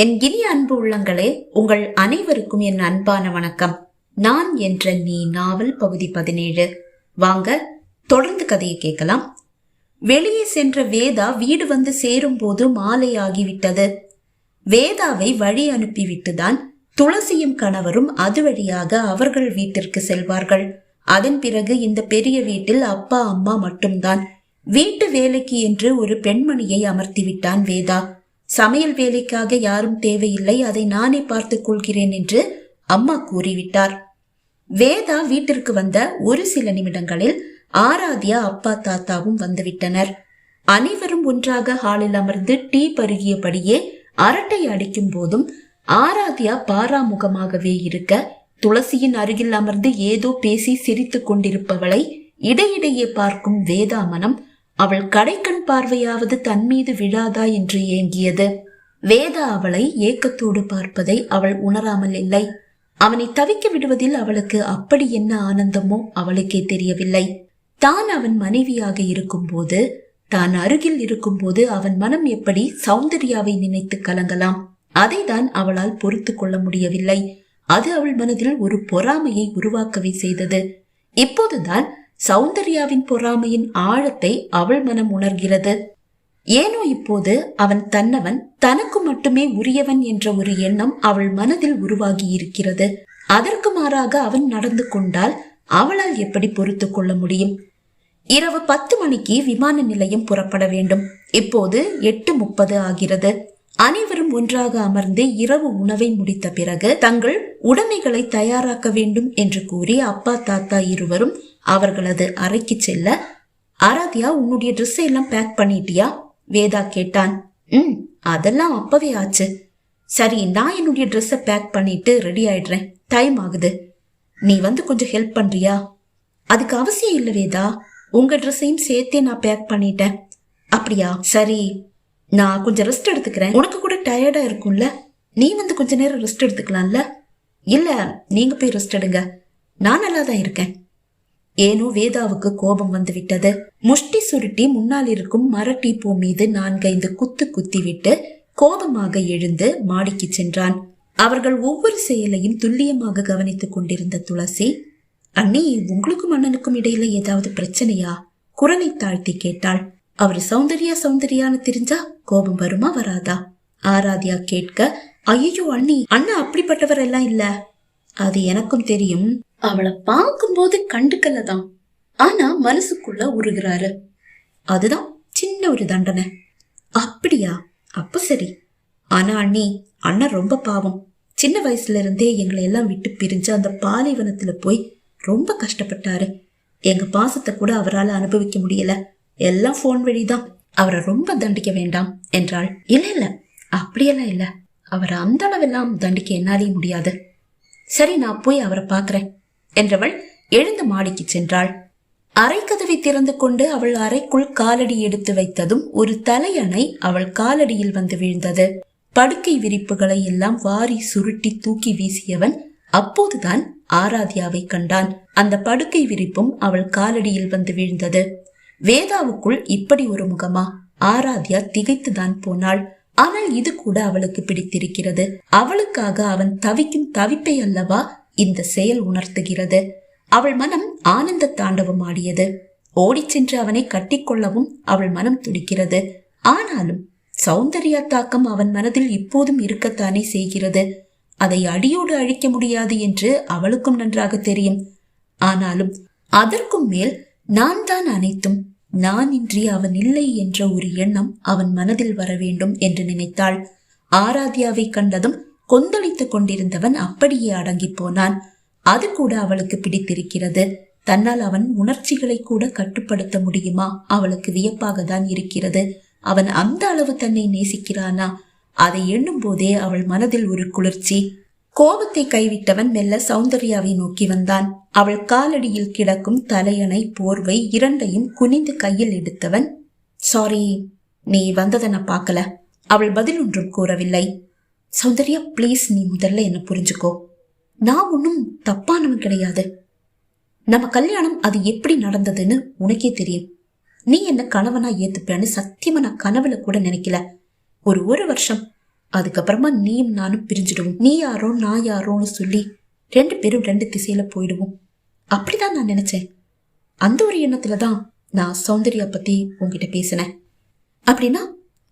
என் இனிய அன்பு உள்ளங்களே உங்கள் அனைவருக்கும் என் அன்பான வணக்கம். நான் என்ற நீ நாவல் பகுதி பதினேழு. வாங்க தொடர்ந்து கதையை கேட்கலாம். வெளியே சென்ற வேதா வீடு வந்து சேரும் போது மாலை ஆகிவிட்டது வேதாவை வழி அனுப்பிவிட்டுதான் துளசியும் கணவரும் அது வழியாக அவர்கள் வீட்டிற்கு செல்வார்கள். அதன் பிறகு இந்த பெரிய வீட்டில் அப்பா அம்மா மட்டும்தான். வீட்டு வேலைக்கு என்று ஒரு பெண்மணியை அமர்த்தி விட்டான் வேதா. சமையல் வேலைக்காக யாரும் தேவையில்லை அதை நானே பார்த்துக் கொள்கிறேன் என்று அம்மா கூறிவிட்டார். வேதா வீட்டிற்கு வந்த ஒரு சில நிமிடங்களில் ஆராத்யா அப்பா தாத்தாவும் வந்துவிட்டனர். அனைவரும் ஒன்றாக ஹாலில் அமர்ந்து டீ பருகியபடியே அரட்டை அடிக்கும் போதும் ஆராத்யா பாராமுகமாகவே இருக்க துளசியின் அருகில் அமர்ந்து ஏதோ பேசி சிரித்துக் கொண்டிருப்பவளை இடையிடையே பார்க்கும் வேதா மனம் அவள் கடைக்கண் பார்வையாவது தன் மீது விழாதா என்று ஏங்கியது. வேதா அவளை ஏக்கத்தோடு பார்ப்பதை அவள் உணராமல் இல்லை. அவனை தவிக்க விடுவதில் அவளுக்கு அப்படி என்ன ஆனந்தமோ அவளுக்கே தெரியவில்லை. தான் அவன் மனைவியாக இருக்கும்போது தான் அருகில் இருக்கும்போது அவன் மனம் எப்படி சௌந்தர்யாவை நினைத்து கலங்கலாம் அதை தான் அவளால் பொறுத்து கொள்ள முடியவில்லை. அது அவள் மனதில் ஒரு பொறாமையை உருவாக்கவே செய்தது. இப்போதுதான் சௌந்தர்யாவின் பொறாமையின் ஆழத்தை அவள் மனம் உணர்கிறது. ஏனோ இப்போது அவன் தன்னவன் தனக்கு மட்டுமே உரியவன் என்ற ஒரு எண்ணம் அவள் மனதில் உருவாகி இருக்கிறது. அதற்கு மாறாக அவன் நடந்து கொண்டால் அவளால் எப்படி பொறுத்து கொள்ள முடியும்? இரவு பத்து மணிக்கு விமான நிலையம் புறப்பட வேண்டும். இப்போது எட்டு முப்பது ஆகிறது. அனைவரும் ஒன்றாக அமர்ந்து இரவு உணவை முடித்த பிறகு தங்கள் உடைமைகளை தயாராக்க வேண்டும் என்று கூறி அப்பா தாத்தா இருவரும் அவர்களது அறைக்கு செல்ல ஆராத்யா உன்னுடைய ட்ரெஸ் எல்லாம் பேக் பண்ணிட்டியா? வேதா கேட்டான். ம் அதெல்லாம் அப்பவே ஆச்சு. சரி நான் என்னுடைய ட்ரெஸ்ஸை பேக் பண்ணிட்டு ரெடி ஆயிடுறேன். டைம் ஆகுது. நீ வந்து கொஞ்சம் ஹெல்ப் பண்றியா? அதுக்கு அவசியம் இல்லை வேதா. உங்க ட்ரெஸ்ஸையும் சேர்த்தே நான் பேக் பண்ணிட்டேன். அப்படியா? சரி. நான் கொஞ்சம் ரெஸ்ட் எடுத்துக்கிறேன். உனக்கு கூட டயர்டா இருக்கும்ல. நீ வந்து கொஞ்ச நேரம் ரெஸ்ட் எடுத்துக்கலாம்ல? இல்ல நீங்க போய் ரெஸ்ட் எடுங்க. நான் நல்லா தான் இருக்கேன். ஏனோ வேதாவுக்கு கோபம் வந்துவிட்டது. முஷ்டி சுருட்டி முன்னால் இருக்கும் மர பூ மீது நான்கைந்து குத்து குத்திவிட்டு கோபமாக எழுந்து மாடிக்கு சென்றான். அவர்கள் ஒவ்வொரு செயலையும் துல்லியமாக கவனித்துக் கொண்டிருந்த துளசி அண்ணி உங்களுக்கும் அண்ணனுக்கும் இடையில ஏதாவது பிரச்சனையா? குரலை தாழ்த்தி கேட்டாள். அவர் சௌந்தர்யா சௌந்தர்யான்னு தெரிஞ்சா கோபம் வருமா வராதா? ஆராத்யா கேட்க ஐயோ அண்ணி அண்ணா அப்படிப்பட்டவர் எல்லாம் இல்ல. அது எனக்கும் தெரியும். அவளை பார்க்கும்போது கண்டுக்கல தான். ஆனா மனசுக்குள்ள உருகிறாரு. அதுதான் சின்ன ஒரு தண்டனை. அப்படியா? அப்ப சரி. ஆனா அண்ணி அண்ணன் ரொம்ப பாவம். சின்ன வயசுல இருந்தே எங்களை எல்லாம் விட்டு பிரிஞ்சு அந்த பாலைவனத்துல போய் ரொம்ப கஷ்டப்பட்டாரு. எங்க பாசத்தை கூட அவரால் அனுபவிக்க முடியல. எல்லாம் போன் வழிதான். அவரை ரொம்ப தண்டிக்க வேண்டாம் என்றாள். இல்ல இல்ல. அப்படியெல்லாம் இல்ல. அவரை அந்த அளவெல்லாம் தண்டிக்க என்னாலே முடியாது. சரி நான் போய் அவரை பாக்குறேன் என்றவள் எழுந்து மாடிக்கு சென்றாள். அரைக்கதவை திறந்து கொண்டு அவள் அறைக்குள் காலடி எடுத்து வைத்ததும் ஒரு தலையணை அவள் காலடியில் வந்து விழுந்தது. படுக்கை விரிப்புகளை எல்லாம் வாரி சுருட்டி தூக்கி வீசியவன் அப்போதுதான் ஆராத்யாவை கண்டான். அந்த படுக்கை விரிப்பும் அவள் காலடியில் வந்து வீழ்ந்தது. வேதாவுக்குள் இப்படி ஒரு முகமா? ஆராத்யா திகைத்துதான் போனாள். ஆனால் இது கூட அவளுக்கு பிடித்திருக்கிறது. அவளுக்காக அவன் தவிக்கும் தவிப்பை அல்லவா? இந்த செயல் உணர்த்துகிறது. அவள் மனம் ஆனந்த தாண்டவம் ஆடியது. ஓடிச் சென்று அவனை கட்டிக்கொள்ளவும் அவள் மனம் துடிக்கிறது. ஆனாலும் சௌந்தர்யா தாக்கம் அவன் மனதில் இப்போதும் இருக்கத்தானே செய்கிறது. அதை அடியோடு அழிக்க முடியாது என்று அவளுக்கும் நன்றாக தெரியும். ஆனாலும் அதற்கும் மேல் நான் தான் அனைத்தும் நான் இன்றி அவன் இல்லை என்ற ஒரு எண்ணம் அவன் மனதில் வர வேண்டும் என்று நினைத்தாள். ஆராத்யாவை கண்டதும் கொந்தளித்துக் கொண்டிருந்தவன் அப்படியே அடங்கி போனான். அது கூட அவளுக்கு பிடித்திருக்கிறது. தன்னால் அவன் உணர்ச்சிகளை கூட கட்டுப்படுத்த முடியுமா? அவளுக்கு வியப்பாக தான் இருக்கிறது. அவன் அந்த அளவு தன்னை நேசிக்கிறானா? அதை எண்ணும் போதே அவள் மனதில் ஒரு குளிர்ச்சி. கோபத்தை கைவிட்டவன் மெல்ல சௌந்தர்யாவை நோக்கி வந்தான். அவள் காலடியில் கிடக்கும் தலையணை போர்வை இரண்டையும் குனிந்து கையில் எடுத்தவன் சாரி நீ வந்ததை நான் பார்க்கல. அவள் பதில் ஒன்றும் கூறவில்லை. சௌந்தர்யா ப்ளீஸ் நீ முதல்ல என்ன புரிஞ்சுக்கோ. நான் ஒன்றும் தப்பானவன் கிடையாது. நம்ம கல்யாணம் அது எப்படி நடந்ததுன்னு உனக்கே தெரியும். நீ என்ன கணவனா ஏத்துப்பேன்னு சத்தியமா நான் கனவுல கூட நினைக்கல. ஒரு ஒரு வருஷம். அதுக்கப்புறமா நீயும் நானும் பிரிஞ்சிடுவோம். நீ யாரோ நான் யாரோன்னு சொல்லி ரெண்டு பேரும் ரெண்டு திசையில போயிடுவோம். அப்படிதான் நான் நினைச்சேன். அந்த ஒரு எண்ணத்துல தான் நான் சௌந்தர்யா பத்தி உங்ககிட்ட பேசினேன். அப்படின்னா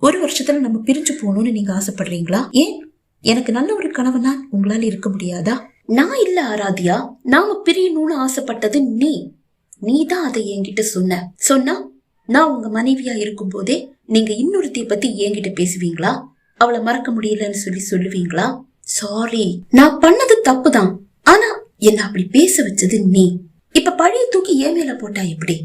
ஒரு வருஷத்துல நம்ம பிரிஞ்சு போகணும்னு நீங்க ஆசைப்படுறீங்களா? ஏன்? எனக்கு நல்ல ஒரு கணவனா உங்களால இருக்க முடியாதா? நான் இல்ல ஆராத்யா. நாம பிரியணும்னு ஆசைப்பட்டது நீ. நீ தான் அதை என்கிட்ட சொன்ன. சொன்னா நான் உங்க மனைவியா இருக்கும் போதே நீங்க இன்னொருத்திய பத்தி என்கிட்ட பேசுவீங்களா? அவளை மறக்க முடியலன்னு சொல்லி சொல்லுவீங்களா? சாரி நான் பண்ணது தப்புதான். ஆனா என்ன அப்படி பேச வச்சது நீ. இப்ப பழைய தூக்கி ஏன் மேல போட்டா எப்படி?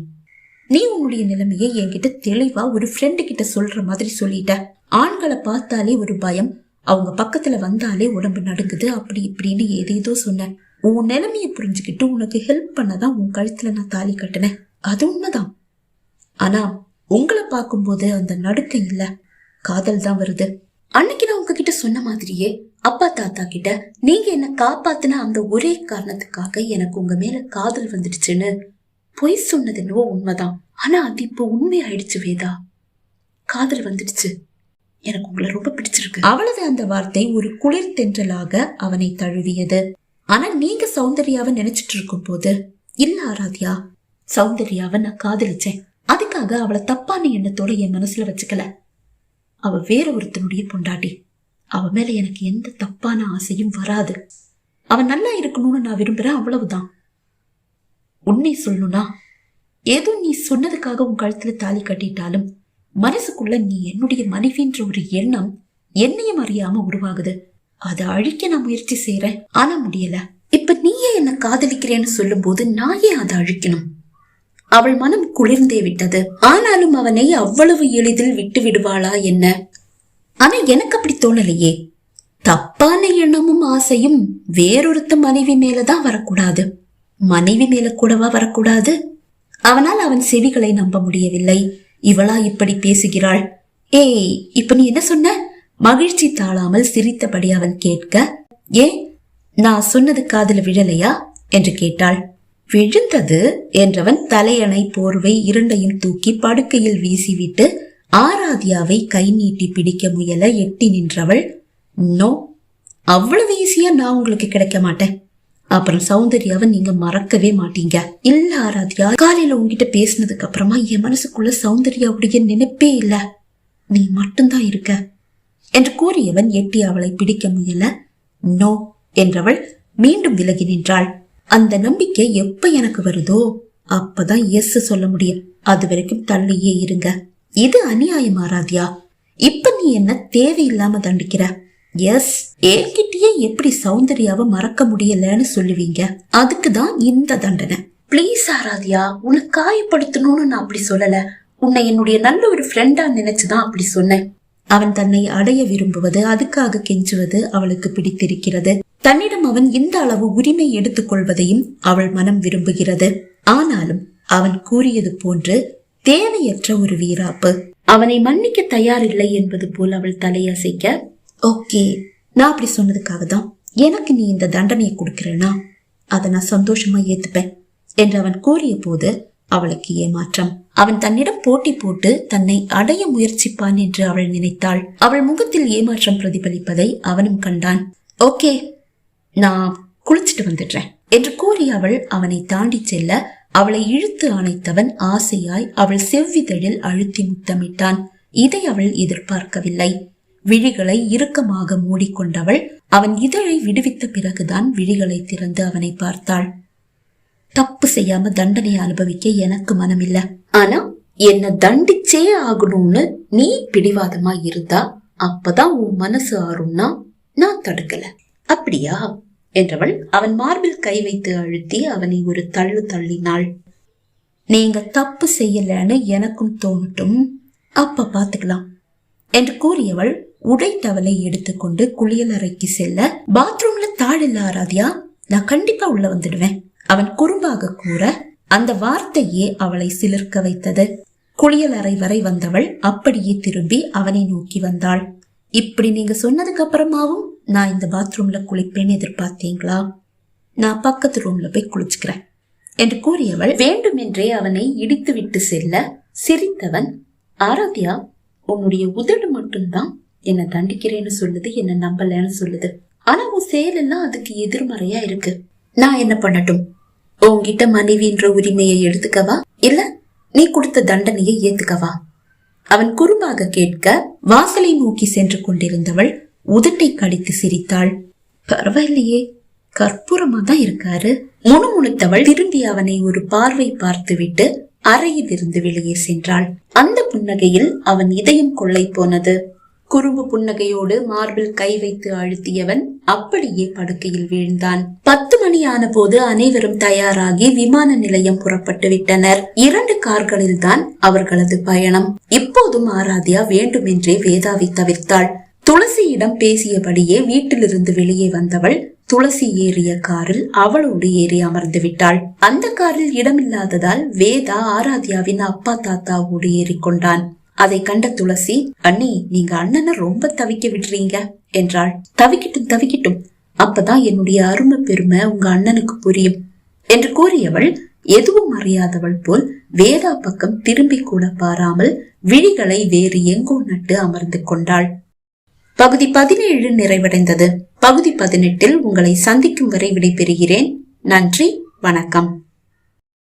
நீ உன்னுடைய நிலைமையை என்கிட்ட தெளிவா ஒரு ஃப்ரெண்டு கிட்ட சொல்ற மாதிரி சொல்லிட்ட. ஆண்களை பார்த்தாலே ஒரு பயம். அவங்க பக்கத்துல வந்தாலே உடம்பு நடுங்குது அப்படி இப்படின்னு ஏதேதோ சொன்னேன் உன் நிலைமையை புரிஞ்சுக்கிட்டு உனக்கு ஹெல்ப் பண்ணதான் உன் கழுத்துல நான் தாலி கட்டினேன். அது உண்மைதான். ஆனா உங்களை பார்க்கும்போது அந்த நடுக்க இல்ல. காதல் தான் வருது. அன்னைக்கு நான் உங்ககிட்ட சொன்ன மாதிரியே அப்பா தாத்தா கிட்ட நீங்க என்ன காப்பாத்தின அந்த ஒரே காரணத்துக்காக எனக்கு உங்க மேல காதல் வந்துடுச்சுன்னு பொய் சொன்னது என்னவோ உண்மைதான். ஆனா அது இப்போ உண்மை ஆயிடுச்சு வேதா. காதல் வந்துடுச்சு. எனக்கு உங்களை ரொம்ப பிடிச்சிருக்கு. அவளது அந்த வார்த்தை ஒரு குளிர் தென்றலாக அவனை தழுவியது. ஆனா நீங்க சௌந்தர்யாவை நினைச்சிட்டு இருக்கும் போது இல்ல ஆராத்யா சௌந்தர்யாவை நான் காதலிச்சேன். அதுக்காக அவளை தப்பான எண்ணத்தோட என் மனசுல வச்சுக்கல. அவ வேற ஒருத்தனுடைய பொண்டாட்டி. அவ மேல எனக்கு எந்த தப்பான ஆசையும் வராது. அவன் நல்லா இருக்கணும்னு நான் விரும்புறேன் அவ்வளவுதான். உண்மை சொல்லணும்னா? ஏதோ நீ சொன்னதுக்காக உன் கழுத்துல தாலி கட்டிட்டாலும் மனசுக்குள்ள நீ என்னுடைய மனைவின்ற ஒரு எண்ணம் என்னையும் அறியாம உருவாகுது. அதை அழிக்க நான் முயற்சி செய்யறேன் ஆனா முடியல. இப்ப நீயே என்ன காதலிக்கிறேன்னு சொல்லும் போது நான் ஏன் அதை அழிக்கணும்? அவள் மனம் குளிர்ந்தே விட்டது. ஆனாலும் அவனை அவ்வளவு எளிதில் விட்டு விடுவாளா என்ன? ஆனா எனக்கு அப்படி தோணலையே. தப்பான எண்ணமும் ஆசையும் வேறொருத்த மனைவி மேலதான் வரக்கூடாது. மனைவி மேல கூடவா வரக்கூடாது? அவனால் அவன் செவிகளை நம்ப முடியவில்லை. இவளா இப்படி பேசுகிறாள். ஏய் இப்ப நீ என்ன சொன்ன? மகிழ்ச்சி தாழாமல் சிரித்தபடி அவன் கேட்க ஏன் நான் சொன்னது காதல விழலையா? என்று கேட்டாள். விழுந்தது என்றவன் தலையணை போர்வை இரண்டையும் தூக்கி படுக்கையில் வீசிவிட்டு ஆராத்யாவை கை நீட்டி பிடிக்க முயல எட்டி நின்றவள் நோ அவ்வளவு ஈஸியா நான் உங்களுக்கு கிடைக்க மாட்டேன். அப்புறம் சௌந்தர்யாவை நீங்க மறக்கவே மாட்டீங்க. இல்ல ஆராத்யா காலையில உங்ககிட்ட பேசினதுக்கு அப்புறமா என் மனசுக்குள்ள சௌந்தர்யாவுடைய நினைப்பே இல்ல. நீ மட்டும்தான் இருக்க. என்று கூறியவன் எட்டி அவளை பிடிக்க முயல. நோ என்றவள் மீண்டும் விலகி நின்றாள். அந்த நம்பிக்கை எப்ப எனக்கு வருதோ அப்பதான் எஸ் சொல்ல முடியும். அது வரைக்கும் தள்ளியே இருங்க. இது அநியாயம் ஆராத்யா. இப்ப நீ என்ன தேவையில்லாம தண்டிக்கிற? எஸ் என்கிட்டயே எப்படி சௌந்தர்யாவை மறக்க முடியலன்னு சொல்லுவீங்க? அதுக்கு தான் இந்த தண்டனை. ப்ளீஸ் ஆராதியா உன்னை காயப்படுத்தணும்னு நான் அப்படி சொல்லல. உன்னை என்னுடைய நல்ல ஒரு ஃப்ரெண்டா நினைச்சுதான் அப்படி சொன்னேன். அவன் தன்னை அடைய விரும்புவது அதுக்காக கெஞ்சுவது அவளுக்கு பிடித்திருக்கிறது. தன்னிடம் அவன் இந்த அளவு உரிமை எடுத்துக் கொள்வதையும் அவள் மனம் விரும்புகிறது. ஆனாலும் அவன் கூறியது போன்று தேவையற்ற ஒரு வீராப்பு. அவனை மன்னிக்க தயாரில்லை என்பது போல் அவள் தலையசைக்க ஓகே நான் அப்படி சொன்னதுக்காக தான் எனக்கு நீ இந்த தண்டனையை கொடுக்கிறேனா? அதை நான் சந்தோஷமா ஏத்துப்பேன் என்று அவன் கூறிய போது அவளுக்கு ஏமாற்றம். அவன் தன்னிடம் போட்டி போட்டு தன்னை அடைய முயற்சிப்பான் என்று அவள் நினைத்தாள். அவள் முகத்தில் ஏமாற்றம் பிரதிபலிப்பதை அவனும் கண்டான். ஓகே நான் குளிச்சிட்டு வந்துடுறேன் என்று கூறி அவள் அவனை தாண்டி செல்ல அவளை இழுத்து அணைத்தவன் ஆசையாய் அவள் செவ்விதழில் அழுத்தி முத்தமிட்டான். இதை அவள் எதிர்பார்க்கவில்லை. விழிகளை இறுக்கமாக மூடிக்கொண்டவள் அவன் இதழை விடுவித்த பிறகுதான் விழிகளை திறந்து அவனை பார்த்தாள். தப்பு செய்யாம தண்டனை அனுபவிக்க எனக்கு மனமில்ல. ஆனா என்ன தண்டிச்சே ஆகணும்னு நீ பிடிவாதமா இருந்தா அப்பதான் உன் மனசு ஆறும்னா நான் தடுக்கல. அப்படியா? என்றவள் அவன் மார்பில் கை வைத்து அழுத்தி அவனை ஒரு தள்ளு தள்ளினாள். நீங்க தப்பு செய்யலன்னு எனக்கும் தோணட்டும். அப்ப பாத்துக்கலாம். என்று கூறியவள் உடை எடுத்துக்கொண்டு குளியலறைக்கு செல்ல பாத்ரூம்ல தாழ் இல்ல ஆராத்யா நான் கண்டிப்பா உள்ள வந்துடுவேன். அவன் குறும்பாக கூற அந்த வார்த்தையே அவளை சிலிர்க்க வைத்தது. குளியலறை வரை வந்தவள் அப்படியே திரும்பி அவனை நோக்கி வந்தாள். இப்படி நீங்க சொன்னதுக்கு அப்புறமாவும் நான் இந்த பாத்ரூம்ல குளிப்பேன்னு எதிர்பார்த்தீங்களா? நான் பக்கத்து ரூம்ல போய் குளிச்சுக்கிறேன் என்று கூறியவள் வேண்டுமென்றே அவனை இடித்து விட்டு செல்ல சிரித்தவன் ஆராத்யா உன்னுடைய உதடு மட்டும்தான் என்ன தண்டிக்கிறேன்னு சொல்லுது என்ன நம்பலன்னு சொல்லுது. ஆனா உன் செயல் எல்லாம் அதுக்கு எதிர்மறையா இருக்கு. நான் என்ன பண்ணட்டும்? உன்கிட்ட மனைவின்ற உரிமையை எடுத்துக்கவா? இல்ல நீ கொடுத்த தண்டனையை ஏத்துக்கவா? அவன் குறும்பாக கேட்க வாசலை நோக்கி சென்று கொண்டிருந்தவள் உதட்டை கடித்து சிரித்தாள். பரவாயில்லையே கற்பூரமா தான் இருக்காரு. முணுமுணுத்தவள் திரும்பி அவனை ஒரு பார்வை பார்த்துவிட்டு அறையில் இருந்து வெளியே சென்றாள். அந்த புன்னகையில் அவன் இதயம் கொள்ளை போனது. குறும்பு புன்னகையோடு மார்பில் கை வைத்து அழுத்தியவன் அப்படியே படுக்கையில் வீழ்ந்தான். பத்து மணி ஆன போது அனைவரும் தயாராகி விமான நிலையம் புறப்பட்டு விட்டனர். இரண்டு கார்களில் தான் அவர்களது பயணம். இப்போதும் ஆராத்யா வேண்டுமென்றே வேதாவை தவிர்த்தாள். துளசியிடம் பேசியபடியே வீட்டிலிருந்து வெளியே வந்தவள் துளசி ஏறிய காரில் அவளோடு ஏறி அமர்ந்து விட்டாள். அந்த காரில் இடமில்லாததால் வேதா ஆராத்யாவின் அப்பா தாத்தாவோடு ஏறிக்கொண்டான். அதை கண்ட துளசி அண்ணி நீங்க அண்ணனை ரொம்ப தவிக்க விடுறீங்க என்றாள். தவிக்கட்டும் தவிக்கட்டும். அப்பதான் என்னுடைய அருமை பெருமை உங்க அண்ணனுக்கு புரியும் என்று கூறியவள் எதுவும் அறியாதவள் போல் வேதா பக்கம் திரும்பி கூட பாராமல் விழிகளை வேறு எங்கோ நட்டு அமர்ந்து கொண்டாள். பகுதி பதினேழு நிறைவடைந்தது. பகுதி பதினெட்டில் உங்களை சந்திக்கும் வரை விடைபெறுகிறேன். நன்றி வணக்கம்.